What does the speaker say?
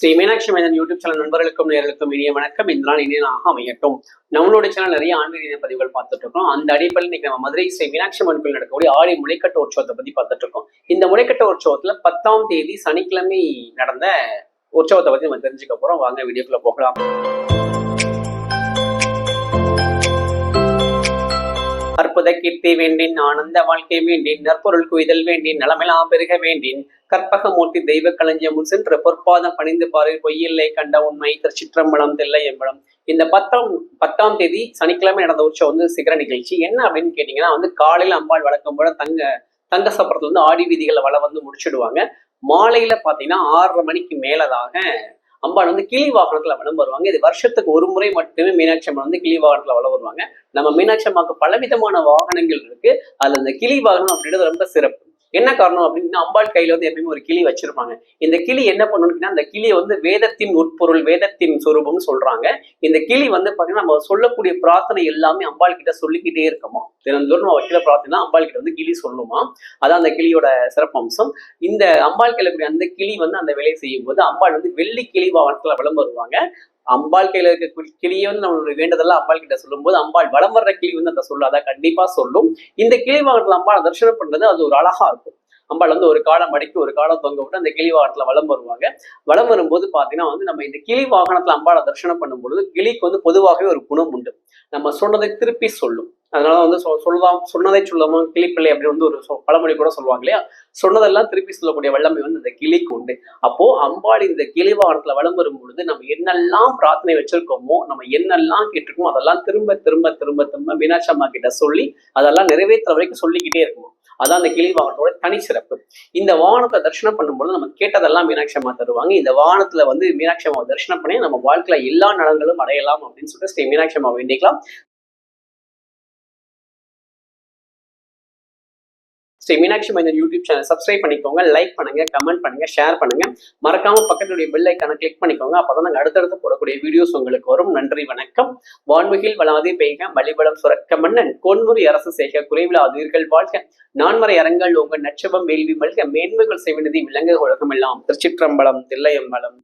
ஸ்ரீ மீனாட்சி மேதன் YouTube channel நண்பர்களுக்கும் நேர்களுக்கும் இனிய வணக்கம். இந்த நாள் இனியனாக அமையட்டும். நம்மளோட சேனல் நிறைய ஆன்மீக பதிவுகள் பார்த்துட்டு இருக்கோம். அந்த அடிப்படையில் இன்னைக்கு நம்ம மதுரை ஸ்ரீ மீனாட்சி அம்மன் கோயில் நடக்கக்கூடிய ஆடி முளைக்கட்டு உற்சவத்தை பத்தி பார்த்துட்டு இருக்கோம். இந்த முளைக்கட்டு உற்சவத்துல பத்தாம் தேதி சனிக்கிழமை நடந்த உற்சவத்தை பத்தி நம்ம தெரிஞ்சுக்க போறோம். வாங்க வீடியோக்குள்ள போகலாம். அற்புத கீர்த்தி வேண்டின் ஆனந்த வாழ்க்கை வேண்டின் நற்பொருள் குய்தல் வேண்டின் நலமெல்லாம் பெருக வேண்டின் கற்பகமூர்த்தி தெய்வ களஞ்சியம் சென்று பொற்பாதம் பணிந்து பாரு பொய்யில்லை கண்ட உண்மை திருச்சிற்றம்பலம் தில்லை எம்பலம் இந்த பத்தாம் பத்தாம் தேதி சனிக்கிழமை நடந்த உற்சவம் வந்து சிகர நிகழ்ச்சி. என்ன அப்படின்னு கேட்டீங்கன்னா வந்து காலையில அம்பாள் வழக்கம் போல தங்க தங்க சப்பரத்துல வந்து ஆடி வீதிகளை வள வந்து முடிச்சிடுவாங்க. மாலையில பாத்தீங்கன்னா ஆறரை மணிக்கு மேலதாக அம்பாள் வந்து கிளி வாகனத்துல வலம் வருவாங்க. இது வருஷத்துக்கு ஒரு முறை மட்டுமே மீனாட்சி அம்மன் வந்து கிளி வாகனத்துல வளம் வருவாங்க. நம்ம மீனாட்சி அம்மாவுக்கு பலவிதமான வாகனங்கள் இருக்கு. அதுல இந்த கிளி வாகனம் அப்படின்றது ரொம்ப சிறப்பு. என்ன காரணம் அப்படின்னா அம்பாள் கையில வந்து எப்பயுமே ஒரு கிளி வச்சிருப்பாங்க. இந்த கிளி என்ன பண்ணணும்னா அந்த கிளியை வந்து வேதத்தின் உட்பொருள் வேதத்தின் சொரூபம்னு சொல்றாங்க. இந்த கிளி வந்து பாத்தீங்கன்னா நம்ம சொல்லக்கூடிய பிரார்த்தனை எல்லாமே அம்பாள் கிட்ட சொல்லிக்கிட்டே இருக்கோமா? தினந்தோறும் நம்ம வைக்கிற பிரார்த்தனை அம்பாள் கிட்ட வந்து கிளி சொல்லுமா? அதான் அந்த கிளியோட சிறப்பம்சம். இந்த அம்பாள் கிளக்கூடிய அந்த கிளி வந்து அந்த வேலையை செய்யும் போது அம்பாள் வந்து வெள்ளி கிளி வாகனத்துல விளம்பருவாங்க. அம்பாள் கையில இருக்க கிளியை வந்து நம்மளுடைய வேண்டதெல்லாம் அம்பாள் கிட்ட சொல்லும்போது அம்பாள் வளம் வர்ற கிளி வந்து அந்த சொல்லாத கண்டிப்பா சொல்லும். இந்த கிளி வாகனத்துல அம்பாள் தரிசனம் பண்றது அது ஒரு அழகா இருக்கும். அம்பாள் வந்து ஒரு காலம் மடிக்கு ஒரு காலம் தொங்க விட்டு அந்த கிளி வாகனத்துல வலம் வருவாங்க. வலம் வரும்போது பாத்தீங்கன்னா வந்து நம்ம இந்த கிளி வாகனத்துல அம்பாளை தரிசனம் பண்ணும்பொழுது கிளிக்கு வந்து பொதுவாகவே ஒரு குணம் உண்டு. நம்ம சொன்னதை திருப்பி சொல்லும். அதனால வந்து சொல்லலாம் சொன்னதை சொல்லாம கிளிப்பிள்ளை அப்படின்னு வந்து ஒரு பழமொழி கூட சொல்லுவாங்க இல்லையா? சொன்னதெல்லாம் திருப்பி சொல்லக்கூடிய வல்லமை வந்து இந்த கிளிக்கு உண்டு. அப்போ அம்பாள் இந்த கிளி வாகனத்துல வலம் வரும் பொழுது நம்ம என்னெல்லாம் பிரார்த்தனை வச்சிருக்கோமோ நம்ம என்னெல்லாம் கேட்டிருக்கோமோ அதெல்லாம் திரும்ப திரும்ப திரும்ப திரும்ப மீனாட்சி அம்மா கிட்ட சொல்லி அதெல்லாம் நிறைவேற்ற வரைக்கும் சொல்லிக்கிட்டே இருக்கணும். அதான் அந்த கிளி வாகனத்தோட தனி சிறப்பு. இந்த வாகனத்தை தரிசனம் பண்ணும்போது நம்ம கேட்டதெல்லாம் மீனாட்சி அம்மா தருவாங்க. இந்த வாகனத்துல வந்து மீனாட்சி அம்மா தரிசனம் பண்ணி நம்ம வாழ்க்கையில எல்லா நலன்களும் அடையலாம் அப்படின்னு சொல்லிட்டு ஸ்ரீ மீனாட்சி அம்மா வேண்டிக்கலாம். Sri Meenakshi Maindhan YouTube channel subscribe பண்ணிக்கோங்க லைக் பண்ணுங்க கமெண்ட் பண்ணுங்க ஷேர் பண்ணுங்க. மறக்காம பக்கத்துடைய பெல் ஐக்கான கிளிக் பண்ணிக்கோங்க. அப்பதான் நாங்கள் அடுத்தடுத்து போடக்கூடிய வீடியோஸ் உங்களுக்கு வரும். நன்றி வணக்கம். வான்மிகில் வளாதி பெய்க வழிபலம் சுரக்க மன்னன். கோன்முறை அரசு செய்க குறைவில் அதிர்கள் வாழ்க. நான்மறை அரங்கள் உங்கள் நட்சபம் வேள்வி மல்க. மேன்மைகள் செய்வனதி விலங்கு உலகமெல்லாம். திருச்சிற்றம்பலம் தில்லையம்பலம்.